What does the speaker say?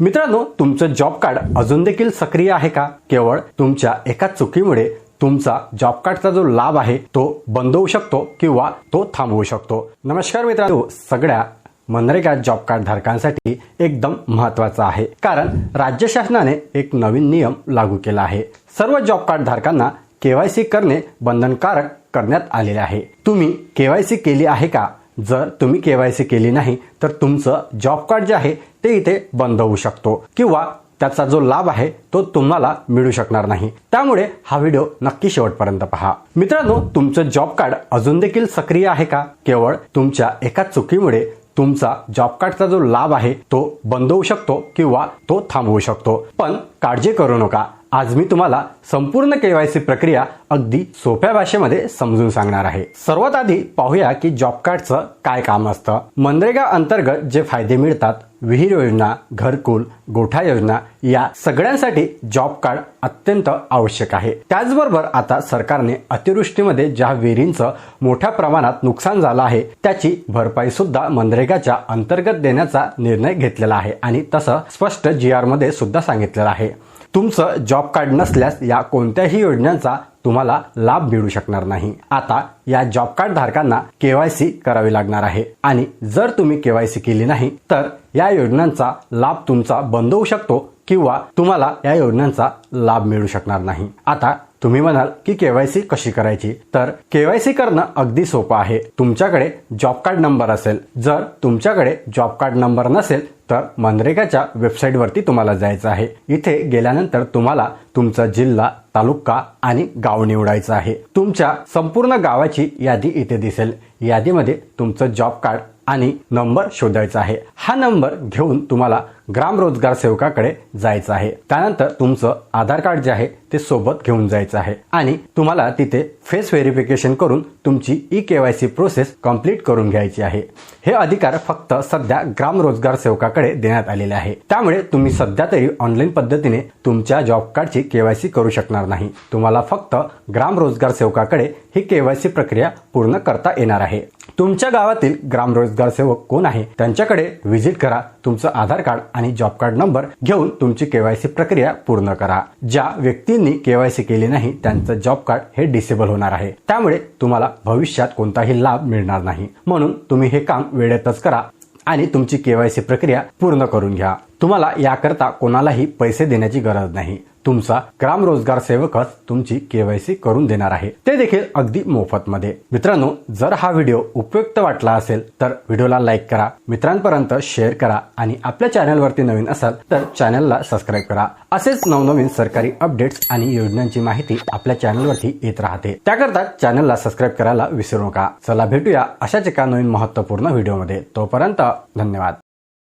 मित्रांनो तुमचं job card अजून देखील सक्रिय आहे का? केवळ तुमच्या एका चुकीमुळे तुमचा जॉब कार्डचा जो लाभ आहे तो बंद होऊ शकतो किंवा तो थांबवू शकतो. नमस्कार मित्रांनो सगळ्या मनरेगा जॉब कार्ड धारकांसाठी एकदम महत्त्वाचा आहे. कारण राज्य शासनाने एक नवीन नियम लागू केला आहे. सर्व जॉब कार्ड धारकांना केवायसी करणे बंधनकारक करण्यात आलेले आहे. तुम्ही केवायसी केली आहे का? जर तुम्ही केवायसी केली नाही तर तुमचं जॉब कार्ड जे आहे ते इथे बंद होऊ शकतो. किंवा त्याचा जो लाभ आहे तो तुम्हाला मिळू शकणार नाही. त्यामुळे हा व्हिडिओ नक्की शेवटपर्यंत पहा. मित्रांनो तुमचं जॉब कार्ड अजून देखील सक्रिय आहे का? केवळ तुमच्या एका चुकीमुळे तुमचा जॉब कार्डचा जो लाभ आहे तो बंद होऊ शकतो किंवा तो थांबवू शकतो. पण काळजी करू नका. आज मी तुम्हाला संपूर्ण केवायसी प्रक्रिया अगदी सोप्या भाषेमध्ये समजून सांगणार आहे. सर्वात आधी पाहूया की जॉब कार्डचं काय काम असतं. मनरेगा अंतर्गत जे फायदे मिळतात विहीर योजना घरकुल गोठा योजना या सगळ्यांसाठी जॉब कार्ड अत्यंत आवश्यक आहे. त्याचबरोबर आता सरकारने अतिवृष्टीमध्ये ज्या विहिरींचं मोठ्या प्रमाणात नुकसान झालं आहे त्याची भरपाई सुद्धा मनरेगाच्या अंतर्गत देण्याचा निर्णय घेतलेला आहे आणि तसं स्पष्ट जी आरमध्ये सुद्धा सांगितलेलं आहे. तुमचं जॉब कार्ड नसल्यास या कोणत्याही योजनांचा तुम्हाला लाभ मिळू शकणार नाही. आता या जॉब कार्ड धारकांना केवायसी करावी लागणार आहे. आणि जर तुम्ही केवायसी केली नाही तर या योजनांचा लाभ तुमचा बंद होऊ शकतो किंवा तुम्हाला या योजनांचा लाभ मिळू शकणार नाही. आता तुम्ही म्हणाल की केवायसी कशी करायची? तर केवायसी करणं अगदी सोपं आहे. तुमच्याकडे जॉब कार्ड नंबर असेल. जर तुमच्याकडे जॉब कार्ड नंबर नसेल तर मनरेगाच्या वेबसाईटवरती तुम्हाला जायचं आहे. इथे गेल्यानंतर तुम्हाला तुमचा जिल्हा तालुका आणि गाव निवडायचं आहे. तुमच्या संपूर्ण गावाची यादी इथे दिसेल. यादीमध्ये तुमचं जॉब कार्ड आणि नंबर शोधायचा आहे. हा नंबर घेऊन तुम्हाला ग्राम रोजगार सेवकाकडे जायचं आहे. त्यानंतर तुमचं आधार कार्ड जे आहे ते सोबत घेऊन जायचं आहे. आणि तुम्हाला तिथे फेस व्हेरिफिकेशन करून तुमची ई केवायसी प्रोसेस कंप्लीट करून घ्यायची आहे. हे अधिकार फक्त सध्या ग्राम रोजगार सेवकाकडे देण्यात आलेले आहे. त्यामुळे तुम्ही सध्या तरी ऑनलाईन पद्धतीने तुमच्या जॉब कार्डची केवायसी करू शकणार नाही. तुम्हाला फक्त ग्राम रोजगार सेवकाकडे ही केवायसी प्रक्रिया पूर्ण करता येणार आहे. तुमच्या गावातील ग्राम रोजगार सेवक कोण आहे? त्यांच्याकडे व्हिजिट करा. तुमचं आधार कार्ड आणि जॉब कार्ड नंबर घेऊन तुमची केवायसी प्रक्रिया पूर्ण करा. ज्या व्यक्तींनी केवायसी केली नाही त्यांचं जॉब कार्ड हे डिसेबल होणार आहे. त्यामुळे तुम्हाला भविष्यात कोणताही लाभ मिळणार नाही. म्हणून तुम्ही हे काम वेळेतच करा आणि तुमची केवायसी प्रक्रिया पूर्ण करून घ्या. तुम्हाला याकरता कोणालाही पैसे देण्याची गरज नाही. तुमचा ग्राम रोजगार सेवकच तुमची केवायसी करून देणार आहे. ते देखील अगदी मोफत मध्ये मित्रांनो जर हा व्हिडिओ उपयुक्त वाटला असेल तर व्हिडिओला लाईक करा मित्रांपर्यंत शेअर करा आणि आपल्या चॅनलवरती नवीन असाल तर चॅनलला सबस्क्राईब करा. असेच नवनवीन सरकारी अपडेट्स आणि योजनांची माहिती आपल्या चॅनलवरती येत राहते. त्याकरता चॅनलला सबस्क्राईब करायला विसरू नका. चला भेटूया अशाच एका नवीन महत्त्वपूर्ण व्हिडिओमध्ये. तोपर्यंत धन्यवाद.